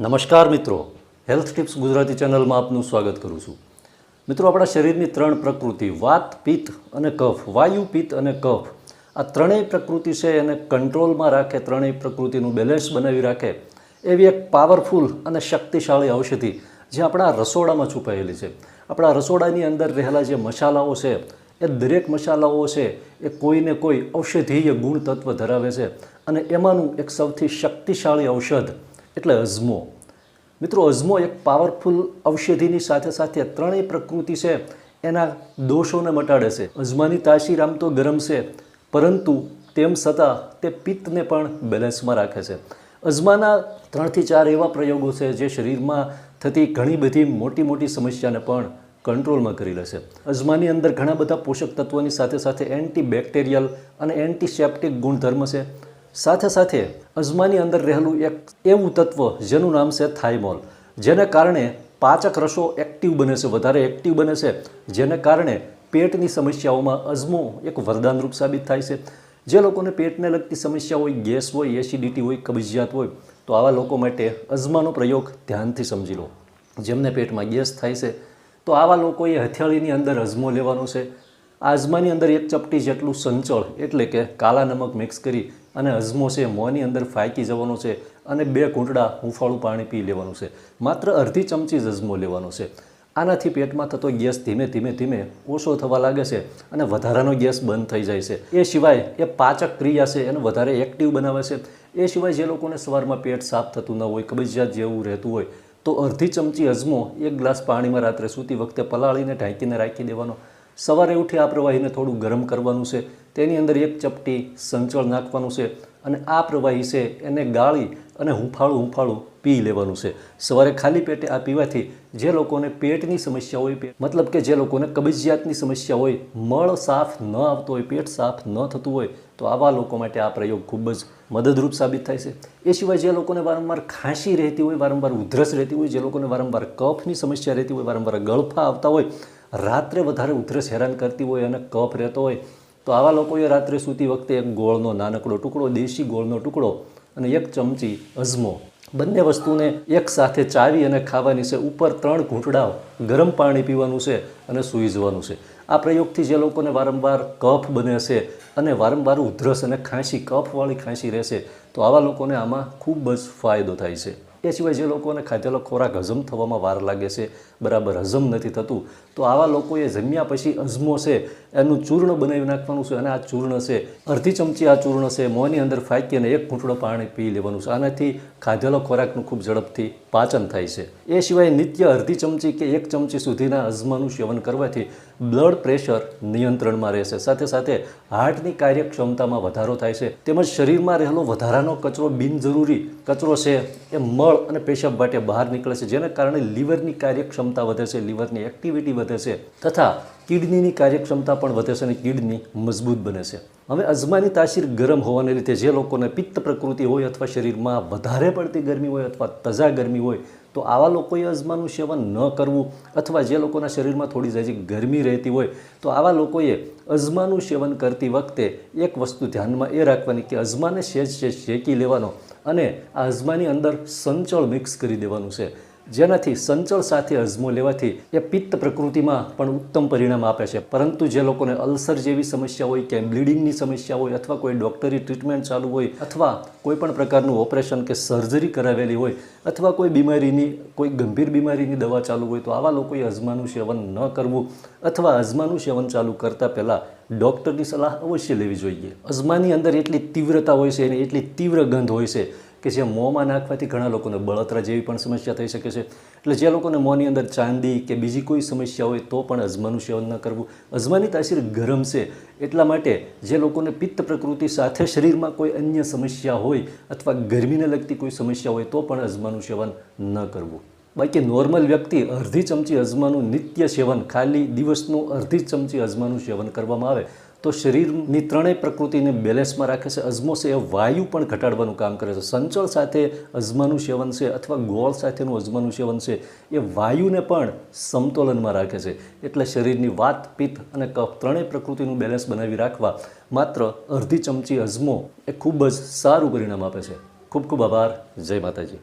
નમસ્કાર મિત્રો. Health tips Gujarati ચેનલમાં આપનું સ્વાગત કરું છું. મિત્રો, આપણા શરીરની ત્રણ પ્રકૃતિ, વાત, પિત્ત અને કફ, વાયુ, પિત્ત અને કફ, આ ત્રણેય પ્રકૃતિ છે એને કંટ્રોલમાં રાખે, ત્રણેય પ્રકૃતિનું બેલેન્સ બનાવી રાખે એવી એક પાવરફુલ અને શક્તિશાળી ઔષધિ જે આપણા રસોડામાં છુપાયેલી છે. આપણા રસોડાની અંદર રહેલા જે મસાલાઓ છે, એ દરેક મસાલાઓ છે, એ કોઈને કોઈ ઔષધીય ગુણ તત્વ ધરાવે છે અને એમાંનું એક સૌથી શક્તિશાળી ઔષધ એટલે અજમો મિત્રો અજમો એક પાવરફુલ ઔષધિની સાથે સાથે ત્રણેય પ્રકૃતિ છે, એના દોષોને મટાડે છે. અજમાની તાસીર આમ તો ગરમ છે, પરંતુ તેમ છતાં તે પિત્તને પણ બેલેન્સમાં રાખે છે. અજમાના ત્રણથી ચાર એવા પ્રયોગો છે, જે શરીરમાં થતી ઘણી બધી મોટી મોટી સમસ્યાને પણ કંટ્રોલમાં કરી લે છે. અજમાની અંદર ઘણા બધા પોષક તત્વોની સાથે સાથે એન્ટી બેક્ટેરિયલ અને એન્ટીસેપ્ટિક ગુણધર્મ છે. સાથે સાથે અજમાની અંદર રહેલું એક એવું તત્વ જેનું નામ છે થાઇમોલ, જેને કારણે પાચક રસો એક્ટિવ બને છે, વધારે એક્ટિવ બને છે. જેને કારણે પેટની સમસ્યાઓમાં અજમો એક વરદાનરૂપ સાબિત થાય છે. જે લોકોને પેટને લગતી સમસ્યા હોય, ગેસ હોય, એસિડિટી હોય, કબજિયાત હોય, તો આવા લોકો માટે અજમાનો પ્રયોગ ધ્યાનથી સમજી લો. જેમને પેટમાં ગેસ થાય છે, તો આવા લોકોએ હથિયાળીની અંદર અજમો લેવાનો છે. આ અજમાની અંદર એક ચપટી જેટલું સંચળ એટલે કે કાલા નમક મિક્સ કરી અને અજમો છે, મોંની અંદર ફાંકી જવાનો છે અને બે કૂંટડા હુંફાળું પાણી પી લેવાનું છે. માત્ર અડધી ચમચી જ અજમો લેવાનો છે. આનાથી પેટમાં થતો ગેસ ધીમે ધીમે ધીમે ઓછો થવા લાગે છે અને વધારાનો ગેસ બંધ થઈ જાય છે. એ સિવાય એ પાચક ક્રિયા છે એને વધારે એક્ટિવ બનાવે છે. એ સિવાય જે લોકોને સવારમાં પેટ સાફ થતું ન હોય, કબજિયાત જેવું રહેતું હોય, તો અડધી ચમચી અજમો એક ગ્લાસ પાણીમાં રાત્રે સૂતી વખતે પલાળીને ઢાંકીને રાખી દેવાનો. સવારે ઉઠી આ પ્રવાહીને થોડું ગરમ કરવાનું છે, તેની અંદર એક ચપટી સંચળ નાખવાનું છે અને આ પ્રવાહી છે એને ગાળી અને હુંફાળું હુંફાળું પી લેવાનું છે. સવારે ખાલી પેટે આ પીવાથી જે લોકોને પેટની સમસ્યા હોય મતલબ કે જે લોકોને કબજિયાતની સમસ્યા હોય, મળ સાફ ન આવતો હોય, પેટ સાફ ન થતું હોય, તો આવા લોકો માટે આ પ્રયોગ ખૂબ જ મદદરૂપ સાબિત થાય છે. એ સિવાય જે લોકોને વારંવાર ખાંસી રહેતી હોય, વારંવાર ઉધરસ રહેતી હોય, જે લોકોને વારંવાર કફની સમસ્યા રહેતી હોય, વારંવાર ગળફા આવતા હોય રાત્રે વધારે ઉધરસ હેરાન કરતી હોય અને કફ રહેતો હોય, તો આવા લોકોએ રાત્રે સૂતી વખતે એક ગોળનો નાનકડો ટુકડો, દેશી ગોળનો ટુકડો અને એક ચમચી અજમો. બંને વસ્તુને એક સાથે ચાવી અને ખાવાની છે. ઉપર ત્રણ ઘૂંટડાઓ ગરમ પાણી પીવાનું છે અને સૂઈ જવાનું છે. આ પ્રયોગથી જે લોકોને વારંવાર કફ બને છે અને વારંવાર ઉધરસ અને ખાંસી, કફવાળી ખાંસી રહેશે, તો આવા લોકોને આમાં ખૂબ જ ફાયદો થાય છે. એ સિવાય જે લોકોને ખાધેલો ખોરાક હજમ થવામાં વાર લાગે છે, બરાબર હજમ નથી થતું, તો આવા લોકોએ જમ્યા પછી અજમો છે, એનું ચૂર્ણ બનાવી નાખવાનું છે અને આ ચૂર્ણ છે, અડધી ચમચી આ ચૂર્ણ છે, મોંની અંદર ફાંકી અને એક ઘૂંટડો પાણી પી લેવાનું છે. આનાથી ખાધેલો ખોરાકનું ખૂબ ઝડપથી પાચન થાય છે. એ સિવાય નિત્ય અડધી ચમચી કે એક ચમચી સુધીના અજમાનું સેવન કરવાથી બ્લડ પ્રેશર નિયંત્રણમાં રહેશે. સાથે સાથે હાર્ટની કાર્યક્ષમતામાં વધારો થાય છે. તેમજ શરીરમાં રહેલો વધારાનો કચરો બિનજરૂરી કચરો છે એ મળ અને પેશાબ માટે બહાર નીકળે છે. જેના કારણે લીવરની કાર્યક્ષમતા વધે છે, લીવરની એક્ટિવિટી વધે છે તથા કિડનીની કાર્યક્ષમતા પણ વધે છે અને કિડની મજબૂત બને છે. હવે અજમાની તાસીર ગરમ હોવાને લીધે જે લોકોને પિત્ત પ્રકૃતિ હોય અથવા શરીરમાં વધારે પડતી ગરમી હોય અથવા તજા ગરમી હોય, તો આવા લોકોએ અજમાનું સેવન ન કરવું અથવા જે લોકોના શરીરમાં થોડી જાજી ગરમી રહેતી હોય, તો આવા લોકોએ અજમાનું સેવન કરતી વખતે એક વસ્તુ ધ્યાનમાં એ રાખવાની કે અજમાને સહેજ સહેજ શેકી લેવાનો અને આ અજમાની અંદર સંચળ મિક્સ કરી દેવાનું છે. જેનાથી સંચળ સાથે અજમો લેવાથી એ પિત્ત પ્રકૃતિમાં પણ ઉત્તમ પરિણામ આપે છે. પરંતુ જે લોકોને અલ્સર જેવી સમસ્યા હોય, કે બ્લીડિંગની સમસ્યા હોય, અથવા કોઈ ડૉક્ટરી ટ્રીટમેન્ટ ચાલુ હોય, અથવા કોઈ પણ પ્રકારનું ઓપરેશન કે સર્જરી કરાવેલી હોય, અથવા કોઈ બીમારીની, કોઈ ગંભીર બીમારીની દવા ચાલુ હોય, તો આવા લોકોએ અજમાનું સેવન ન કરવું, અથવા અજમાનું સેવન ચાલુ કરતાં પહેલાં ડૉક્ટરની સલાહ અવશ્ય લેવી જોઈએ. અજમાની અંદર એટલી તીવ્રતા હોય છે અને એટલી તીવ્ર ગંધ હોય છે કે જે મોંમાં નાખવાથી ઘણા લોકોને બળતરા જેવી પણ સમસ્યા થઈ શકે છે. એટલે જે લોકોને મોંની અંદર ચાંદી કે બીજી કોઈ સમસ્યા હોય તો પણ અજમાનું સેવન ન કરવું. અજમાની તાસીર ગરમ છે. એટલા માટે જે લોકોને પિત્ત પ્રકૃતિ સાથે શરીરમાં કોઈ અન્ય સમસ્યા હોય અથવા ગરમીને લગતી કોઈ સમસ્યા હોય તો પણ અજમાનું સેવન ન કરવું. બાકી નોર્મલ વ્યક્તિ અડધી ચમચી અજમાનું નિત્ય સેવન, ખાલી દિવસનું અડધી ચમચી અજમાનું સેવન કરવામાં આવે તો શરીરની ત્રણેય પ્રકૃતિને બેલેન્સમાં રાખે છે. અજમો છે એ વાયુ પણ ઘટાડવાનું કામ કરે છે. સંચળ સાથે અજમાનું સેવન છે અથવા ગોળ સાથેનું અજમાનું સેવન છે, એ વાયુને પણ સમતોલનમાં રાખે છે. એટલે શરીરની વાત, પિત્ત અને કફ ત્રણેય પ્રકૃતિનું બેલેન્સ બનાવી રાખવા માત્ર અડધી ચમચી અજમો એ ખૂબ જ સારું પરિણામ આપે છે. ખૂબ ખૂબ આભાર. જય માતાજી.